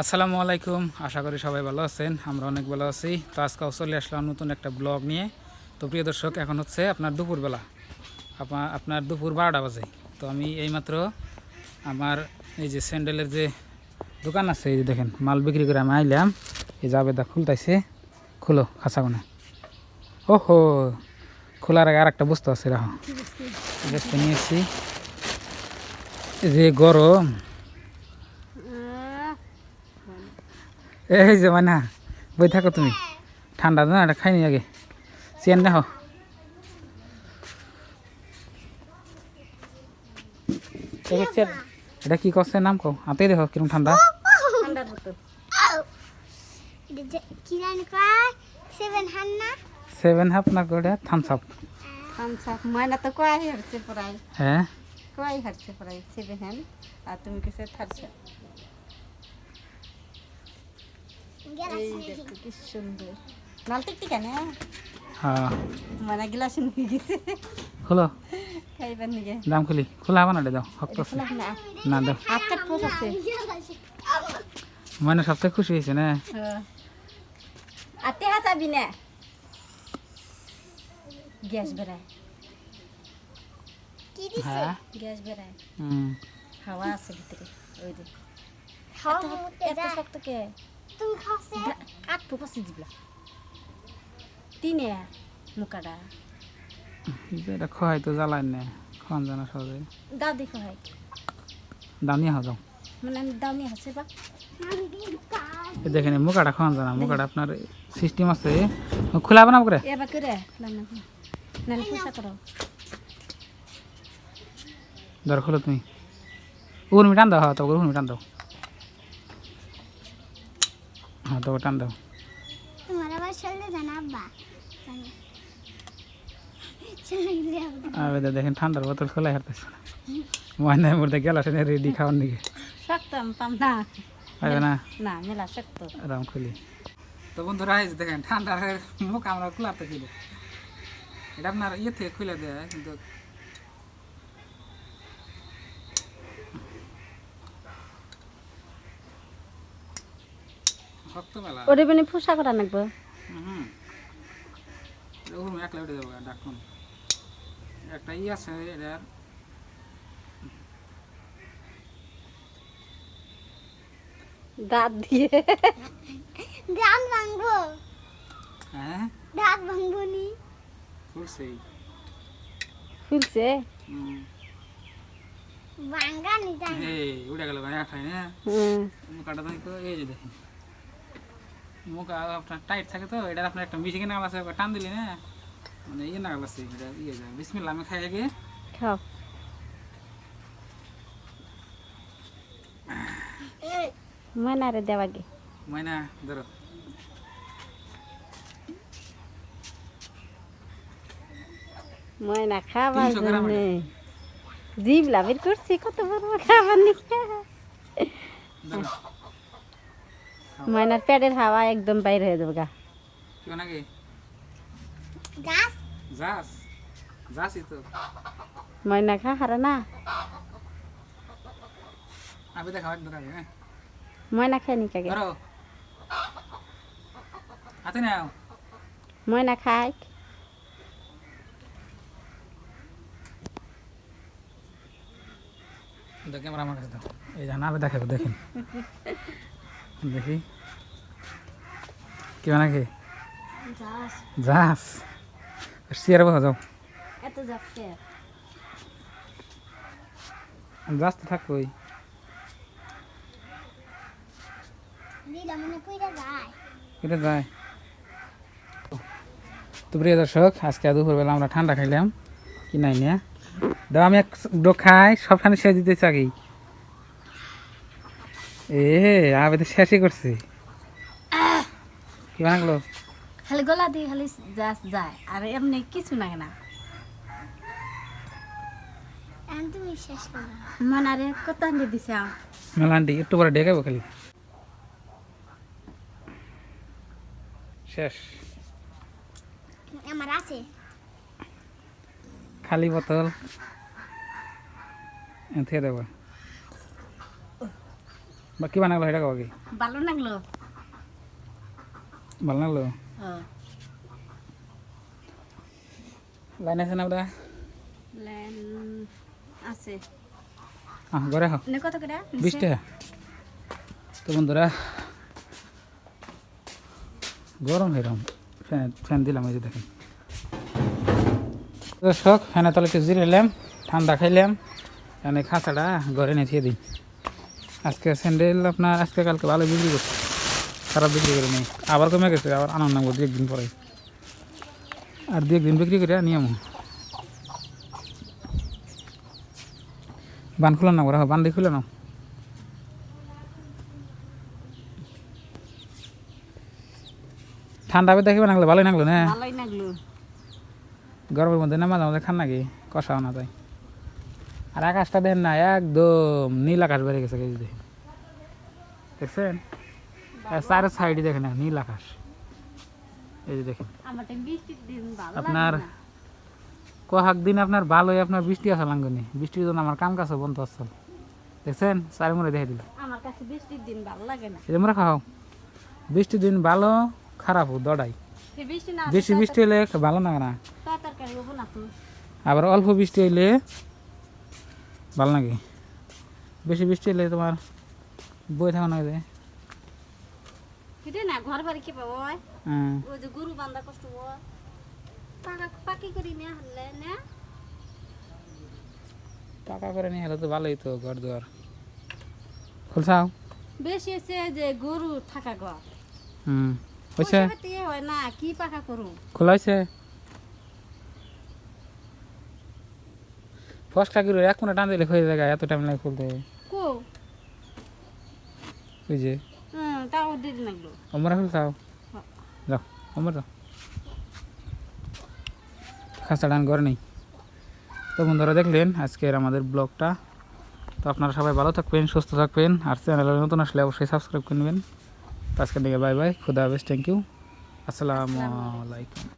আসসালামু আলাইকুম। আশা করি সবাই ভালো আছেন, আমরা অনেক ভালো আছি। তো আজকেও চলে আসলাম নতুন একটা ব্লগ নিয়ে। তো প্রিয় দর্শক, এখন হচ্ছে আপনার দুপুরবেলা। আপনার আপনার দুপুর বারোটা বাজে। তো আমি এইমাত্র আমার এই যে স্যান্ডেলের যে দোকান আছে, এই যে দেখেন, মাল বিক্রি করে আমি আইলাম। এই জাবেদা খুলতাইছে, খুলো কোনে ওহো, খোলার আগে আর একটা বস্তু আছে, রাখো। বস্তু নিয়েছি। এই যে গরম। এই যে মানে বই থাকো তুমি। ঠান্ডা না এটা খাইনি আগে। চেন দেখো। চেন। এটা কি করছে নাম কো হাতে দেখো কীরকম ঠান্ডা। সেভেন হাফ না? করে থামস আপ থামসাপ ময়না তো কয় হারছে প্রায়। হ্যাঁ। কয় হারছে প্রায় সেভেন আর তুমি কিসে থারছো এই দেখো কি সুন্দর। নালতে টিকা না হ্যাঁ। মানে গ্লাস নিয়ে গেছে। খোলো। খাইবার নিয়ে দাম খুলি। খোলা হবে না দাও শক্ত আছে না না। না দাও। আটটা পোষ আছে। মানে সবথেকে খুশি হয়েছে না? আটে হাত আবি না। গ্যাস বেড়ায়। কি দিছে? হ্যাঁ। গ্যাস বেড়ায়। হুম। হাওয়া আছে ভিতরে। ওই যে। এত- শক্ত কে? তুমি খাওছে কাঠ ফুকাছি দিবলা তিনে মুকাটা। এটা খোয়াই তো জ্বালাই না খাওয়ান জানা সহজে দাও দেখো হয় দাম নিয়ে যাও। মানে আমি নিয়ে হাসে বা। দেখেন মুখাটা খাওয়ান জানা মুখাটা আপনার সিস্টেম আছে। খোলা বানাবো করে? এবার করে না নালে পয়সা করো। ধর খোলো তুমি। উর্মি টান দাও হ্যাঁ তো উর্মি টান দাও। হ্যাঁ তো টান দাও। তোমার আবার চলে জানা আব্বা? এদের দেখেন ঠান্ডার বোতল খোলাই হারতেছে ময়না মধ্যে গেল সেখানে রেডি খাওয়ার দিকে শক্ত আমি পাম না। পারবে না? না মেলা শক্ত। খুলি তো বন্ধুরা এই দেখেন ঠান্ডার মুখ আমরা খোলাতে ছিল এটা আপনার ইয়ে থেকে খুলে দেয় কিন্তু ওরে বেনি ফুসা করা নাকবো হুম। ওরকম একলা উঠে যাব ডাকুন। একটা ই আছে এটার। দাঁত দিয়ে। দাঁত ভাঙবো? হ্যাঁ? দাঁত ভাঙবো নি? খুলছেই। ফুলছে হুম। ভাঙ্গা নি জানি? এই উড়ে গেল গায়ে খাই না? হুম। মুখাটা তো এই যে দেখেন। মুখ আপনার টাইট থাকে তো এটা আপনার একটা মিশিকে নাগাল আছে টান দিলি না? মানে ইয়ে নাগাল আছে এটা ইয়ে যায়। বিসমিল্লা আমি খাই আগে। খাও। ময়নারে দেওয়া গে ময়না ধরো। ময়না খাবার জন্য। জিভ লাভের করছি কত বড় খাবার নিয়ে। ময়নার পেটের হাওয়া একদম বাইরে হয়ে যাবে গা। কি নাকি? গাছ যাস? যাসই তো। ময়না খা হারা না। আমি দেখা হ্যাঁ। ময়না খায় নি ধরো। হাতে নাও। ময়না খায় ক্যামেরা আমার কাছে দাও। এই জানা আমি দেখাবো দেখেন। দেখি। কি নাকি? যাস। সিয়ার বসা যাও। যাস তো থাকবোই। দিদা যায় তো প্রিয় দর্শক আজকে দুপুরবেলা আমরা ঠান্ডা খাইলাম। কি নাই নিয়ে? দাও আমি এক খাই সবখানে শেষ দিতে চাকি এ আবে তো শেষই করছে। কি বানাগলো খালি গলা দিয়ে খালি যাস যায় আর এমনি কিছু না। না শেষ করো। মনারে কত আনতে দিছে? আম মেলান্ডি একটু পরে ডেকাবো খালি। শেষ। আমার আছে। খালি বোতল। এতে দেবো। বা কি বানালো এটা কাকি ভালো লাগল ভালো লাগল হ্যাঁ। লাইন আছে না ওটা লেন আছে। আহ ঘরে নে কত করে? বিশ? টাকা। তো বন্ধুরা গরম এরকম ফ্যান ফ্যান দিলাম এই যে দেখেন। দর্শক ফ্যানে তলে একটু জিরাইলাম ঠান্ডা খাইলাম। এখানে খাঁচাটা ঘরে নিয়ে দিই আজকে স্যান্ডেল আপনার আজকে কালকে ভালো বিক্রি করছে। খারাপ বিক্রি করে নেই আবার কমে গেছে আবার আনন্দ নামবো দু একদিন পরে। আর দু একদিন বিক্রি করে নিয়ম বান খুলে না ওরা বান দিয়ে খুলে নাও। ঠান্ডা হবে দেখবে নাগলে ভালোই নাগলো না। গরমের মধ্যে না মাঝে মাঝে খান নাকি? কষাও না তাই। আর আকাশটা দেখেন না একদম নীল আকাশ বেড়ে গেছে যে দেখেন। দেখছেন? চারের সাইডে দেখেন নীল আকাশ। এই যে দেখেন। আপনার কহাক দিন আপনার ভালোই আপনার বৃষ্টি আসা লাঙ্গনি। বৃষ্টির জন্য আমার কাম কাছে বন্ধ আসল দেখছেন? চারি মনে দেখে দিল আমার কাছে বৃষ্টির দিন ভালো লাগে না। মোরা খাও। বৃষ্টির দিন ভালো খারাপও দড়াই। বেশি বৃষ্টি হলে ভালো লাগে না। আবার অল্প বৃষ্টি হইলে ভালো লাগে বেশি বৃষ্টি হলে তোমার বই থাকা না যায় এটা না ঘর বাড়ি কি পাবো ওই হ্যাঁ যে গরু বান্ধা কষ্ট হয় পাকা পাকি করি না হলে না? টাকা করে নিয়ে হলে তো ভালোই তো ঘর দুয়ার। খুলছাও? বেশি হচ্ছে যে গরু থাকা ঘর। হুম। হয়েছে পয়সা হয় না কি পাকা করু? খোলা হয়েছে ফসকা করে এক মিনিট টান দিলে হয়ে যায় এত টাইম লাগে খুলতে কো? ওই যে। হুম তাও দেরি লাগল। অমরা খুলছাও যাও অমর যাও। খাঁচা ডান করে নেই। তো বন্ধুরা দেখলেন আজকের আমাদের ব্লগটা। তো আপনারা সবাই ভালো থাকবেন সুস্থ থাকবেন আর চ্যানেলে নতুন আসলে অবশ্যই সাবস্ক্রাইব করে নেবেন। তো আজকের দিকে বাই বাই খুদা হাফেজ থ্যাংক ইউ আসসালামু আলাইকুম।